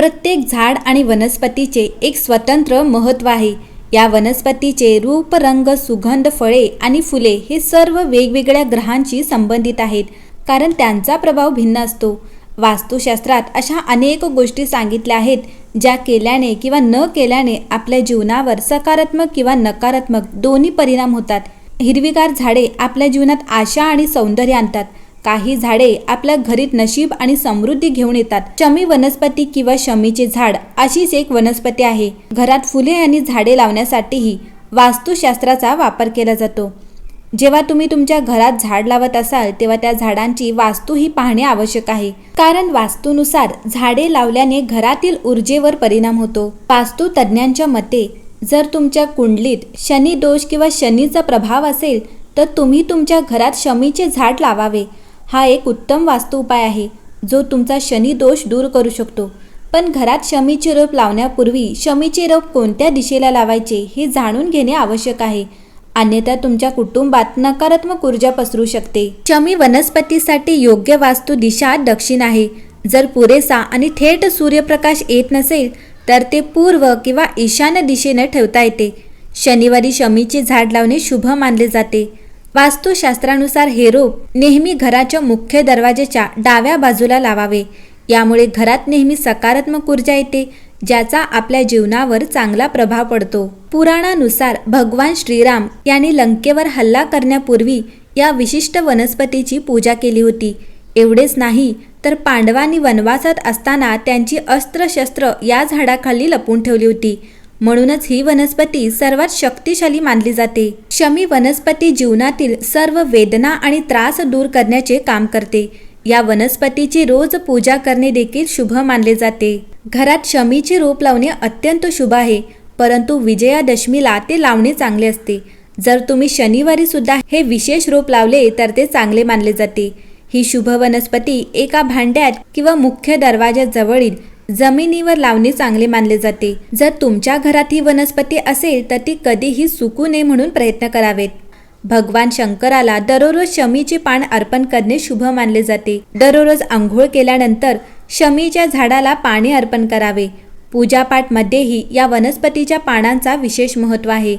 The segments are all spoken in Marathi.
प्रत्येक झाड आणि वनस्पतीचे एक स्वतंत्र महत्त्व आहे. या वनस्पतीचे रूप रंग सुगंध फळे आणि फुले हे सर्व वेगवेगळ्या ग्रहांशी संबंधित आहेत कारण त्यांचा प्रभाव भिन्न असतो. वास्तुशास्त्रात अशा अनेक गोष्टी सांगितल्या आहेत ज्या केल्याने किंवा न केल्याने आपल्या जीवनावर सकारात्मक किंवा नकारात्मक दोन्ही परिणाम होतात. हिरवीगार झाडे आपल्या जीवनात आशा आणि सौंदर्य आणतात. काही झाडे आपल्या घरीत नशीब आणि समृद्धी घेऊन येतात. शमी वनस्पती किंवा शमीचे झाड अशीच एक वनस्पती आहे. घरात फुले आणि झाडे लावण्यासाठीही वास्तुशास्त्राचा वापर केला जातो. जेव्हा तुम्ही तुमच्या घरात झाड लावत असाल तेव्हा त्या झाडांची वास्तू ही पाहणे आवश्यक आहे. कारण वास्तूनुसार झाडे लावल्याने घरातील ऊर्जेवर परिणाम होतो. वास्तू तज्ज्ञांच्या मते जर तुमच्या कुंडलीत शनी दोष किंवा शनीचा प्रभाव असेल तर तुम्ही तुमच्या घरात शमीचे झाड लावावे. हा एक उत्तम वास्तू उपाय आहे जो तुमचा शनी दोष दूर करू शकतो. पण घरात शमीचे रोप लावण्यापूर्वी शमीचे रोप कोणत्या दिशेला लावायचे हे जाणून घेणे आवश्यक आहे. अन्यथा तुमच्या कुटुंबात नकारात्मक ऊर्जा पसरू शकते. शमी वनस्पतीसाठी योग्य वास्तू दिशा दक्षिण आहे. जर पुरेसा आणि थेट सूर्यप्रकाश येत नसेल तर ते पूर्व किंवा ईशान्य दिशेने ठेवता येते. शनिवारी शमीचे झाड लावणे शुभ मानले जाते. वास्तुशास्त्रानुसार हे रोप नेहमी घराच्या मुख्य दरवाजेच्या डाव्या बाजूला लावावे. यामुळे घरात नेहमी सकारात्मक ऊर्जा येते ज्याचा आपल्या जीवनावर चांगला प्रभाव पडतो. पुराणानुसार भगवान श्रीराम यांनी लंकेवर हल्ला करण्यापूर्वी या विशिष्ट वनस्पतीची पूजा केली होती. एवढेच नाही तर पांडवांनी वनवासात असताना त्यांची अस्त्रशस्त्र या झाडाखाली लपून ठेवली होती. म्हणूनच ही वनस्पती सर्वात शक्तिशाली मानली जाते. शमी वनस्पती जीवनातील सर्व वेदना आणि त्रास दूर करण्याचे काम करते. या वनस्पतीची रोज पूजा करणे देखील शुभ मानले जाते. घरात शमीचे रोप लावणे अत्यंत शुभ आहे परंतु विजयादशमीला ते लावणे चांगले असते. जर तुम्ही शनिवारी सुद्धा हे विशेष रोप लावले तर ते चांगले मानले जाते. ही शुभ वनस्पती एका भांड्यात किंवा मुख्य दरवाजाजवळील जमिनीवर लावणे चांगले मानले जाते. जर तुमच्या घरात ही वनस्पती असेल तर ती कधीही सुकू नये म्हणून प्रयत्न करावेत. भगवान शंकराला दररोज शमीचे पान अर्पण करणे शुभ मानले जाते. दररोज आंघोळ केल्यानंतर शमीच्या झाडाला पाणी अर्पण करावे. पूजापाठमध्येही या वनस्पतीच्या पानांचा विशेष महत्त्व आहे.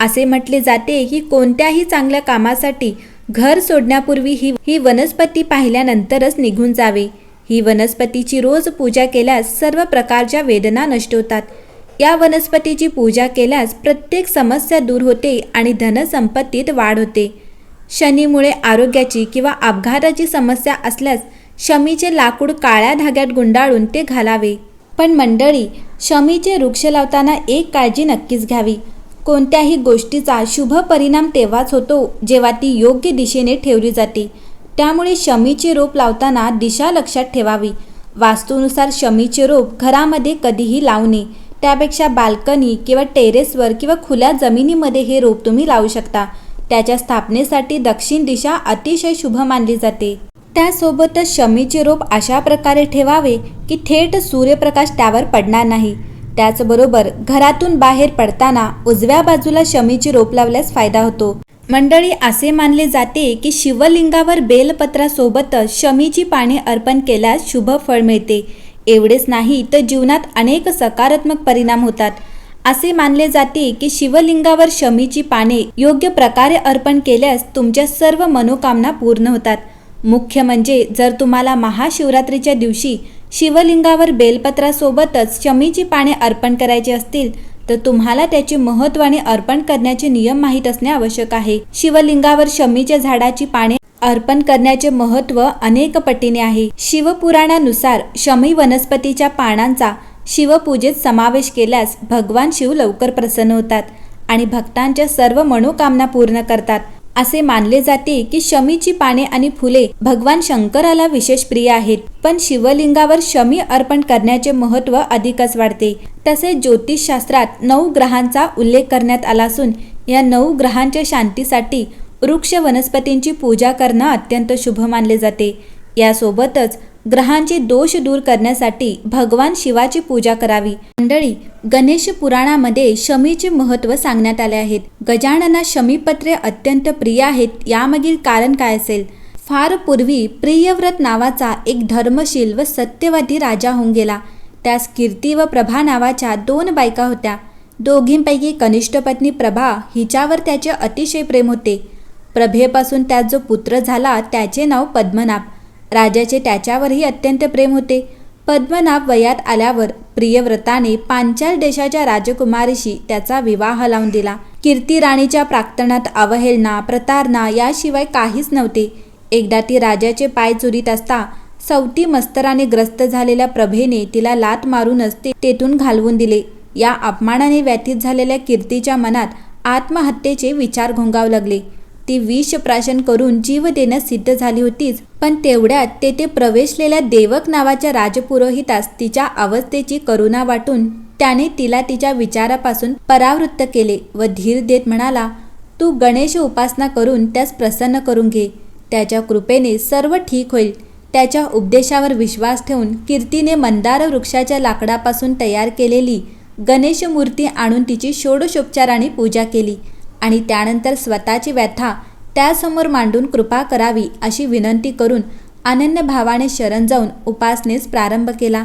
असे म्हटले जाते की कोणत्याही चांगल्या कामासाठी घर सोडण्यापूर्वी ही ही वनस्पती पाहिल्यानंतरच निघून जावे. ही वनस्पतीची रोज पूजा केल्यास सर्व प्रकारच्या वेदना नष्ट होतात. या वनस्पतीची पूजा केल्यास प्रत्येक समस्या दूर होते आणि धनसंपत्तीत वाढ होते. शनीमुळे आरोग्याची किंवा अपघाताची समस्या असल्यास शमीचे लाकूड काळ्या धाग्यात गुंडाळून ते घालावे. पण मंडळी शमीचे वृक्ष लावताना एक काळजी नक्कीच घ्यावी. कोणत्याही गोष्टीचा शुभ परिणाम तेव्हाच होतो जेव्हा ती योग्य दिशेने ठेवली जाते. त्यामुळे शमीचे रोप लावताना दिशा लक्षात ठेवावी. वास्तूनुसार शमीचे रोप घरामध्ये कधीही लावू नये. त्यापेक्षा बाल्कनी किंवा टेरेसवर किंवा खुल्या जमिनीमध्ये हे रोप तुम्ही लावू शकता. त्याच्या स्थापनेसाठी दक्षिण दिशा अतिशय शुभ मानली जाते. त्यासोबतच शमीचे रोप अशा प्रकारे ठेवावे की थेट सूर्यप्रकाश त्यावर पडणार नाही. त्याचबरोबर घरातून बाहेर पडताना उजव्या बाजूला शमीचे रोप लावल्यास फायदा होतो. मंडळी असे मानले जाते की शिवलिंगावर बेलपत्रासोबतच शमीची पाने अर्पण केल्यास शुभ फळ मिळते. एवढेच नाही तर जीवनात अनेक सकारात्मक परिणाम होतात. असे मानले जाते की शिवलिंगावर शमीची पाने योग्य प्रकारे अर्पण केल्यास तुमच्या सर्व मनोकामना पूर्ण होतात. मुख्य म्हणजे जर तुम्हाला महाशिवरात्रीच्या दिवशी शिवलिंगावर बेलपत्रासोबतच शमीची पाने अर्पण करायची असतील तर तुम्हाला त्याचे महत्त्व आणि अर्पण करण्याचे नियम माहीत असणे आवश्यक आहे. शिवलिंगावर शमीच्या झाडाची पाने अर्पण करण्याचे महत्त्व अनेक पटीने आहे. शिवपुराणानुसार शमी वनस्पतीच्या पानांचा शिवपूजेत समावेश केल्यास भगवान शिव लवकर प्रसन्न होतात आणि भक्तांच्या सर्व मनोकामना पूर्ण करतात. असे मानले जाते की शमीची पाने आणि फुले भगवान शंकराला विशेष प्रिय आहेत. पण शिवलिंगावर शमी अर्पण करण्याचे महत्त्व अधिकच वाढते. तसेच ज्योतिषशास्त्रात नऊ ग्रहांचा उल्लेख करण्यात आला असून या नऊ ग्रहांच्या शांतीसाठी वृक्ष वनस्पतींची पूजा करणं अत्यंत शुभ मानले जाते. यासोबतच ग्रहांचे दोष दूर करण्यासाठी भगवान शिवाची पूजा करावी. मंडळी गणेश पुराणामध्ये शमीचे महत्त्व सांगण्यात आले आहेत. गजानना शमीपत्रे अत्यंत प्रिय आहेत यामागील कारण काय असेल? फार पूर्वी प्रियव्रत नावाचा एक धर्मशील व सत्यवादी राजा होऊन गेला. त्यास कीर्ती व प्रभा नावाच्या दोन बायका होत्या. दोघींपैकी कनिष्ठ पत्नी प्रभा हिच्यावर त्याचे अतिशय प्रेम होते. प्रभेपासून त्यात जो पुत्र झाला त्याचे नाव पद्मनाभ. राजाचे त्याच्यावरही अत्यंत प्रेम होते. पद्मनाभ वयात आल्यावर प्रियव्रताने पांचाल देशाच्या राजकुमारीशी त्याचा विवाह लावून दिला. कीर्ती राणीच्या प्राक्तनात अवहेलना प्रतारणा याशिवाय काहीच नव्हते. एकदा ती राजाचे पाय चुरीत असता सवती मस्तराने ग्रस्त झालेल्या प्रभेने तिला लात मारूनच ते तेथून घालवून दिले. या अपमानाने व्यथित झालेल्या कीर्तीच्या मनात आत्महत्येचे विचार घोंगाव लागले. ती विष प्राशन करून जीव देण्यास सिद्ध झाली होतीच. पण तेवढ्यात तेथे प्रवेशलेल्या देवक नावाच्या राजपुरोहितास तिच्या अवस्थेची करुणा वाटून त्याने तिला तिच्या विचारापासून परावृत्त केले व धीर देत म्हणाला तू गणेश उपासना करून त्यास प्रसन्न करून घे. त्याच्या कृपेने सर्व ठीक होईल. त्याच्या उपदेशावर विश्वास ठेवून कीर्तीने मंदार वृक्षाच्या लाकडापासून तयार केलेली गणेश मूर्ती आणून तिची षोडशोपचाराने पूजा केली. आणि त्यानंतर स्वतःची व्यथा त्यासमोर मांडून कृपा करावी अशी विनंती करून अनन्य भावाने शरण जाऊन उपासनेस प्रारंभ केला.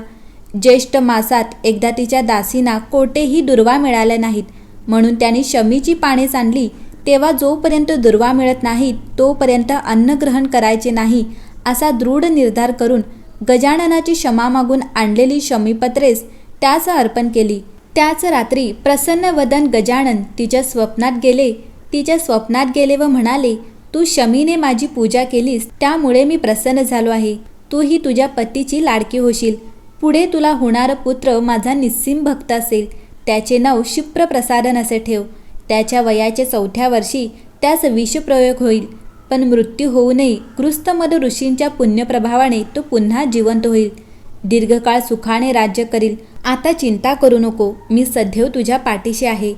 ज्येष्ठ मासात एकदा तिच्या दासींना कोठेही दुर्वा मिळाल्या नाहीत. म्हणून त्यांनी शमीची पाने सांडली. तेव्हा जोपर्यंत दुर्वा मिळत नाहीत तोपर्यंत अन्न ग्रहण करायचे नाही असा दृढ निर्धार करून गजाननाची क्षमा मागून आणलेली शमीपत्रेस त्यास अर्पण केली. त्याच रात्री प्रसन्न वदन गजानन तिच्या स्वप्नात गेले. तिच्या स्वप्नात गेले व म्हणाले तू शमीने माझी पूजा केलीस त्यामुळे मी प्रसन्न झालो आहे. तूही तुझ्या पतीची लाडकी होशील. पुढे तुला होणारा पुत्र माझा निस्सिम भक्त असेल. त्याचे नाव शिप्रप्रसादन असे ठेव. त्याच्या वयाच्या चौथ्या वर्षी त्यास विषप्रयोग होईल. पण मृत्यू होऊ नये. कृस्तमद ऋषींच्या पुण्यप्रभावाने तो पुन्हा जिवंत होईल. दीर्घकाळ सुखाने राज्य करील. आता चिंता करू नको. मी सदैव तुझ्या पाठीशी आहे.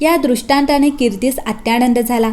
या दृष्टांताने कीर्तीस अत्यानंद झाला.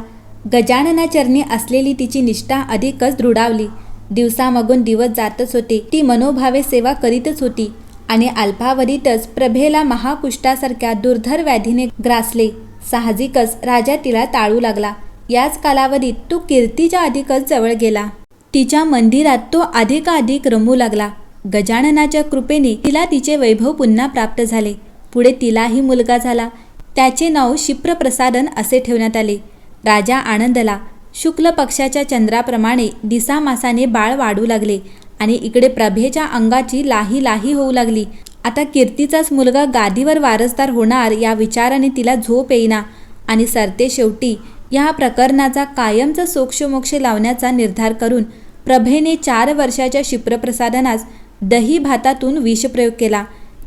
गजाननाचरणी असलेली तिची निष्ठा अधिकच दृढावली. दिवसामागून दिवस जातच होते. ती मनोभावे सेवा करीतच होती आणि अल्पावधीतच प्रभेला महाकुष्ठासारख्या दुर्धर व्याधीने ग्रासले. साहजिकच राजा तिला टाळू लागला. याच कालावधीत तो कीर्तीच्या अधिकच जवळ गेला. तिच्या मंदिरात तो अधिकाधिक रमू लागला. गजाननाच्या कृपेने तिला तिचे वैभव पुन्हा प्राप्त झाले. पुढे तिलाही मुलगा झाला. त्याचे नाव शिप्रप्रसादन असे ठेवण्यात आले. राजा आनंदला शुक्ल पक्षाच्या चंद्राप्रमाणे दिसामासाने बाळ वाढू लागले आणि इकडे प्रभेच्या अंगाची लाही लाही होऊ लागली. आता कीर्तीचाच मुलगा गादीवर वारसदार होणार या विचाराने तिला झोप येईना आणि सरते शेवटी या प्रकरणाचा कायमचा सोक्षमोक्ष लावण्याचा निर्धार करून प्रभेने चार वर्षाच्या शिप्रप्रसादनास दही भातातून विषप्रयोग केला.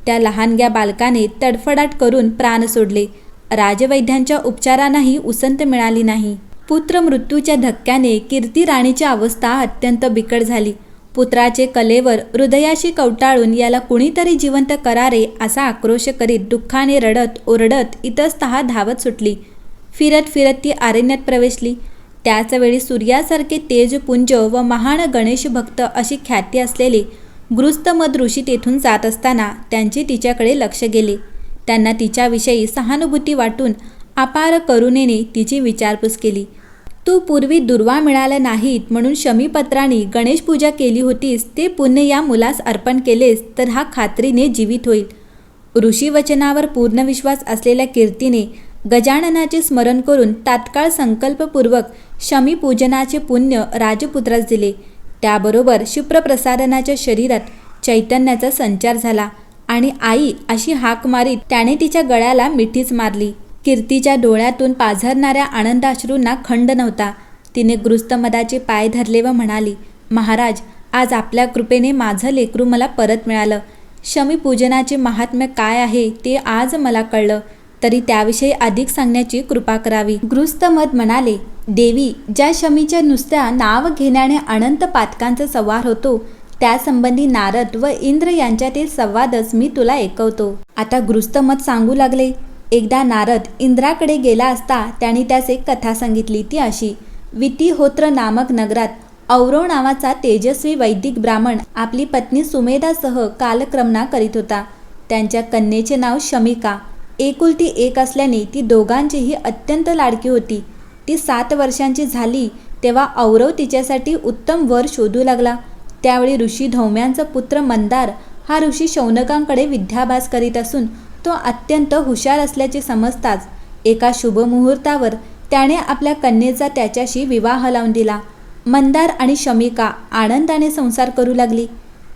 त्या लहानग्या बालकाने तडफडाट करून प्राण सोडले. राजवैद्यांच्या उपचारांनाही उसंत मिळाली नाही. पुत्र मृत्यूच्या धक्क्याने कीर्ती राणीची अवस्था अत्यंत बिकट झाली. पुत्राचे कलेवर हृदयाशी कवटाळून याला कुणीतरी जिवंत करारे असा आक्रोश करीत दुःखाने रडत ओरडत इतस्तः धावत सुटली. फिरत फिरत ती आरण्यात प्रवेशली. त्याचवेळी सूर्यासारखे तेजपुंज व महान गणेश भक्त अशी ख्याती असलेले गृस्तमद ऋषी तेथून जात असताना त्यांचे तिच्याकडे लक्ष गेले. त्यांना तिच्याविषयी सहानुभूती वाटून अपार करुणेने तिची विचारपूस केली. तू पूर्वी दुर्वा मिळाल्या नाहीत म्हणून शमीपत्राने गणेश पूजा केली होतीस ते पुण्य या मुलास अर्पण केलेस तर हा खात्रीने जीवित होईल ऋषी वचनावर पूर्ण विश्वास असलेल्या कीर्तीने गजाननाचे स्मरण करून तात्काळ संकल्पपूर्वक शमीपूजनाचे पुण्य राजपुत्रास दिले. त्याबरोबर शुप्रप्रसारणाच्या शरीरात चैतन्याचा संचार झाला आणि आई अशी हाक मारीत त्याने तिच्या गळ्याला मिठीच मारली. कीर्तीच्या डोळ्यातून पाझरणाऱ्या आनंदाश्रूंना खंड नव्हता. तिने गृस्तमदाचे पाय धरले व म्हणाली महाराज आज आपल्या कृपेने माझं लेकरू मला परत मिळालं. शमीपूजनाचे महात्म्य काय आहे ते आज मला कळलं. तरी त्याविषयी अधिक सांगण्याची कृपा करावी. गृस्तमद म्हणाले देवी ज्या शमीच्या नुसत्या नाव घेण्याने अनंत पातकांचा संवार होतो त्यासंबंधी नारद व इंद्र यांच्यातील संवादच मी तुला ऐकवतो आता गृस्तमत सांगू लागले. एकदा नारद इंद्राकडे गेला असता त्याने त्यास एक कथा सांगितली ती अशी वितिहोत्र नामक नगरात औरव नावाचा तेजस्वी वैदिक ब्राह्मण आपली पत्नी सुमेधासह कालक्रमणा करीत होता. त्यांच्या कन्येचे नाव शमिका. एकुलती एक असल्याने ती दोघांचीही अत्यंत लाडकी होती. ती सात वर्षांची झाली तेव्हा औरव तिच्यासाठी उत्तम वर शोधू लागला. त्यावेळी ऋषी धौम्यांचा पुत्र मंदार हा ऋषी शौनकांकडे विद्याभ्यास करीत असून तो अत्यंत हुशार असल्याचे समजताच एका शुभमुहूर्तावर त्याने आपल्या कन्येचा त्याच्याशी विवाह लावून दिला. मंदार आणि शमिका आनंदाने संसार करू लागली.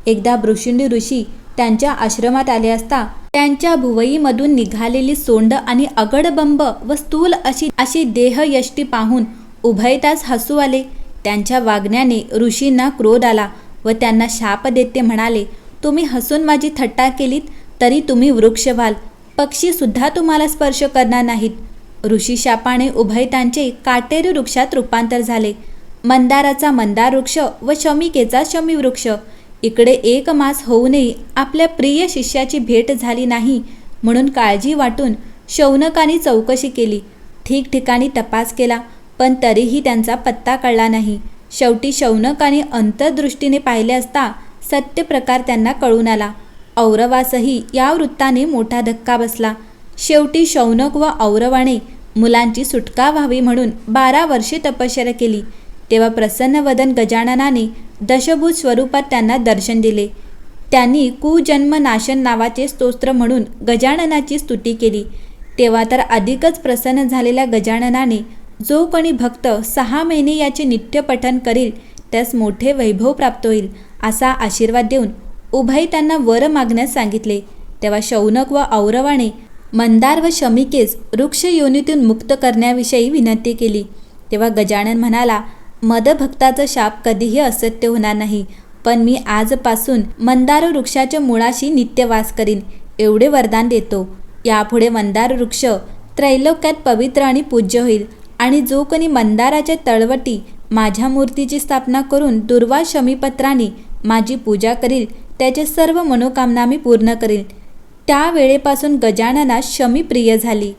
एकदा भृशुंडी ऋषी त्यांच्या आश्रमात आले असता त्यांच्या भुवईमधून निघालेली सोंड आणि अगडबंब व स्थूल अशी अशी देहयष्टी पाहून उभयताच हसू आले. त्यांच्या वागण्याने ऋषींना क्रोध आला व त्यांना शाप देत ते म्हणाले तुम्ही हसून माझी थट्टा केलीत तरी तुम्ही वृक्ष व्हाल. पक्षीसुद्धा तुम्हाला स्पर्श करणार नाहीत. ऋषी शापाने उभयतांचे काटेरी वृक्षात रूपांतर झाले. मंदाराचा मंदार वृक्ष व शमिकेचा शमी वृक्ष इकडे एक मास होऊनही आपल्या प्रिय शिष्याची भेट झाली नाही म्हणून काळजी वाटून शौनकाने चौकशी केली. ठिकठिकाणी तपास केला पण तरीही त्यांचा पत्ता कळला नाही. शेवटी शौनकाने अंतर्दृष्टीने पाहिले असता सत्य प्रकार त्यांना कळून आला. औरवासही या वृत्ताने मोठा धक्का बसला. शेवटी शौनक व औरवाने मुलांची सुटका व्हावी म्हणून बारा वर्षे तपश्चर्या केली. तेव्हा प्रसन्नवदन गजाननाने दशभूत स्वरूपात त्यांना दर्शन दिले. त्यांनी कुजन्म नाशन नावाचे स्तोत्र म्हणून गजाननाची स्तुती केली. तेव्हा तर अधिकच प्रसन्न झालेल्या गजाननाने जो कोणी भक्त सहा महिने याचे नित्य पठन करील त्यास मोठे वैभव प्राप्त होईल असा आशीर्वाद देऊन उभय त्यांना वर मागण्यास सांगितले. तेव्हा शौनक व औरवाने मंदार व शमिकेस वृक्ष योनीतून मुक्त करण्याविषयी विनंती केली. तेव्हा गजानन म्हणाला मदभक्ताचं शाप कधीही असत्य होणार नाही. पण मी आजपासून मंदार वृक्षाच्या मुळाशी नित्यवास करीन एवढे वरदान देतो. यापुढे मंदार वृक्ष त्रैलोक्यात पवित्र आणि पूज्य होईल आणि जो कोणी मंदाराच्या तळवटी माझ्या मूर्तीची स्थापना करून दुर्वा शमीपत्राने माझी पूजा करील त्याचे सर्व मनोकामना मी पूर्ण करील त्यावेळेपासून गजाननास शमी प्रिय झाली.